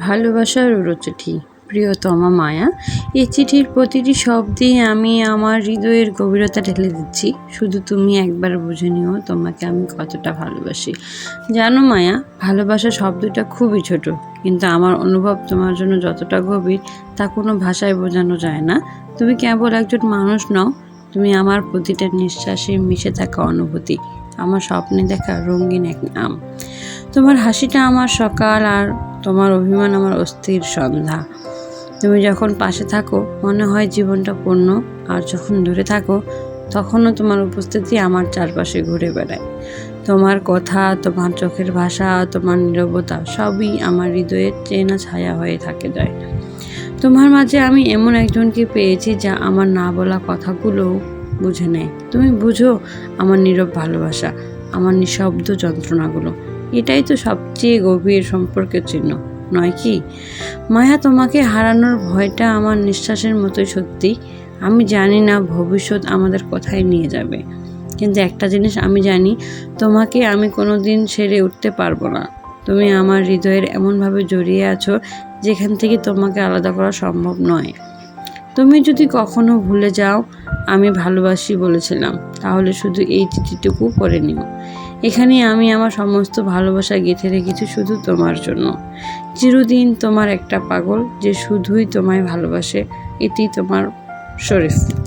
ভালোবাসার চিঠি প্রিয়তমা মায়া। এই চিঠির প্রতিটি শব্দেই আমি আমার হৃদয়ের গভীরতা ঢেলে দিচ্ছি। শুধু তুমি একবার বুঝে নিও তোমাকে আমি কতটা ভালোবাসি। জানো মায়া, ভালোবাসা শব্দটা খুবই ছোট, কিন্তু আমার অনুভব তোমার জন্য যতটা গভীর, তা কোনো ভাষায় বোঝানো যায় না। তুমি কেবল একজন মানুষ নও, তুমি আমার প্রতিটা নিঃশ্বাসে মিশে থাকা অনুভূতি, আমার স্বপ্নে দেখা রঙিন এক নাম। তোমার হাসিটা আমার সকাল আর তোমার অভিমান আমার অস্থির সন্ধ্যা। তুমি যখন পাশে থাকো, মনে হয় জীবনটা পূর্ণ, আর যখন দূরে থাকো, তখনও তোমার উপস্থিতি আমার চারপাশে ঘুরে বেড়ায়। তোমার কথা, তোমার চোখের ভাষা, তোমার নীরবতা, সবই আমার হৃদয়ের চেনা ছায়া হয়ে থাকে যায়। তোমার মাঝে আমি এমন একজনকে পেয়েছি যা আমার না বলা কথাগুলোও বুঝে নেয়। তুমি বুঝো, আমার নীরব ভালোবাসা, আমার নিঃশব্দ যন্ত্রণাগুলো। এটাই তো সবচেয়ে গভীর সম্পর্কের চিহ্ন, নয় কি? মায়া, তোমাকে হারানোর ভয়টা আমার নিঃশ্বাসের মতোই সত্যি। আমি জানি না ভবিষ্যৎ আমাদের কোথায় নিয়ে যাবে। কিন্তু একটা জিনিস আমি জানি, তোমাকে আমি কোনো দিন সেরে উঠতে পারব না। তুমি আমার হৃদয়ের এমনভাবে জড়িয়ে আছো, যেখান থেকে তোমাকে আলাদা করা সম্ভব নয়। তুমি যদি কখনো ভুলে যাও আমি ভালোবাসি বলেছিলাম। তাহলে শুধু এই চিঠিটুকু পড়ে নিও। এখানে আমি আমার সমস্ত ভালোবাসা গেঁথে রেখেছি শুধু তোমার জন্য। চিরদিন তোমার একটা পাগল যে শুধুই তোমায় ভালোবাসে, এটি তোমার শরীফ।